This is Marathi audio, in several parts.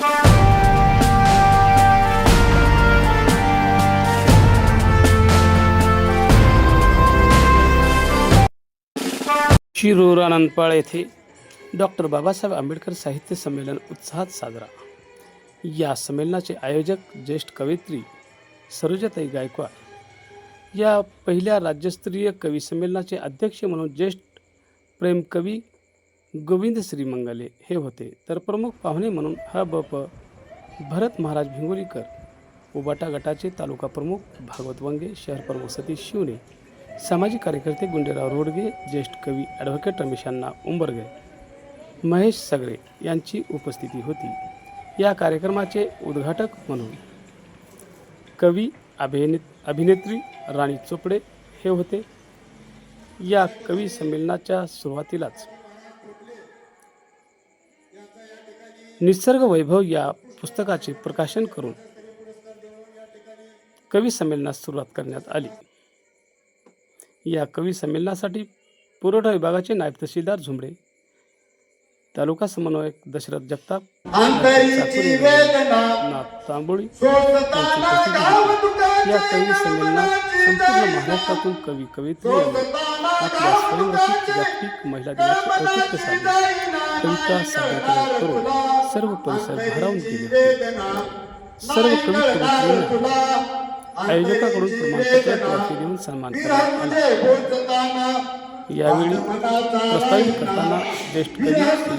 शिरूर आनंदपाळ येथे डॉक्टर बाबासाहेब आंबेडकर साहित्य संमेलन उत्साहात साजरा. या संमेलनाचे आयोजक ज्येष्ठ कवयित्री सरोजाताई गायकवाड. या पहिल्या राज्यस्तरीय कवी संमेलनाचे अध्यक्ष म्हणून ज्येष्ठ प्रेमकवी गोविंद श्रीमंगले हे होते. तर प्रमुख पाहुणे म्हणून ह ब प भरत महाराज भिंगोलीकर उबाटा गटाचे तालुका प्रमुख भागवत वंगे शहर प्रमुख सतीश शिवणे सामाजिक कार्यकर्ते गुंडेराव रोडगे ज्येष्ठ कवी ॲडव्होकेट रमेशांना उंबरगे महेश सगळे यांची उपस्थिती होती. या कार्यक्रमाचे उद्घाटक म्हणून कवी अभिनेत अभिनेत्री राणी चोपडे हे होते. या कवी संमेलनाच्या सुरुवातीलाच निसर्ग वैभव या पुस्तकाचे प्रकाशन करून कवी संमेलनास सुरुवात करण्यात आली. या कवी संमेलनासाठी पुरवठा विभागाचे नायब तहसीलदार झुंबडे तालुका समन्वयक दशरथ जगताप नाथ तांबोळी या कवी संमेलनात संपूर्ण महाराष्ट्रातून कवी कवयित्री यांनी आपल्या स्वयंरचित जागतिक महिला दिनाचे औचित्य साधले कविता सादरीकरण करून सर्व परिसर भारावून गेले सर्व कवी कवयित्रींना आयोजकाकडून प्रमाणपत्र ट्रॉफी देऊन सन्मान करण्यात आला. यावेळी प्रस्तावित करताना ज्येष्ठ कवी श्री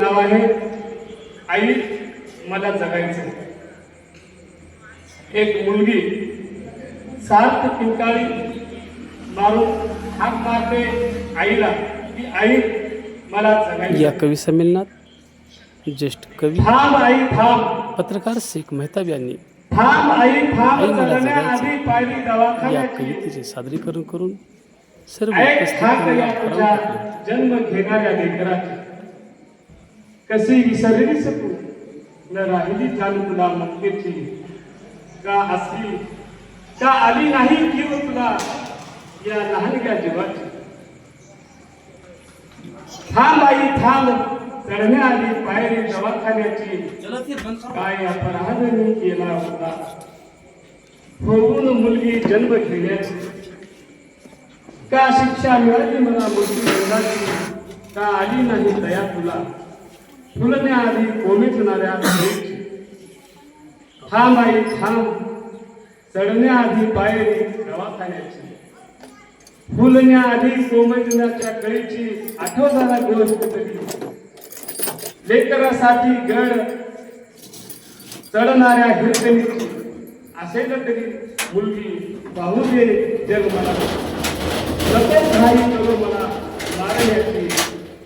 नाव आहे आई मला जगायचं एक मुलगी सात पिंकाळी मारून हाक मारते आईला. की आई मला जगायचं या कवी संमेलनात ज्येष्ठ कवी थांब आई थांब. पत्रकार शेख मेहताब यांनी थांब आई थांब. जगण्याआधी या कवितेचे सादरीकरण करून सर्व. जन्म घेणाऱ्या लेकराची. कशी विसरली सकू न राहिली चालू तुला मक्केची. का असली? का आली नाही किंवा तुला या लहानग्या जीवाची? थांब आई थांब. चढण्याआधी पायरी दवाखान्याची. काय अपराध मी केला होता? होऊन मुलगी जन्म घेण्याची. का शिक्षा मिळाली मला मोठी का आली नाही दया तुला? फुलण्याआधी कोमेटणाऱ्या थांब आई थांब. चढण्याआधी पायरी दवाखान्याची. फुलण्याआधी कोमेजण्याच्या कळीची आठवताना गोष्ट तरी लेकरासाठी गड चढणाऱ्या हिरकणीची. असेल तरी मुलगी पाहू दे जग मला सतत घाई करू मला मारण्याची.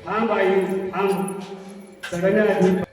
थांब आई थांब. Sagana.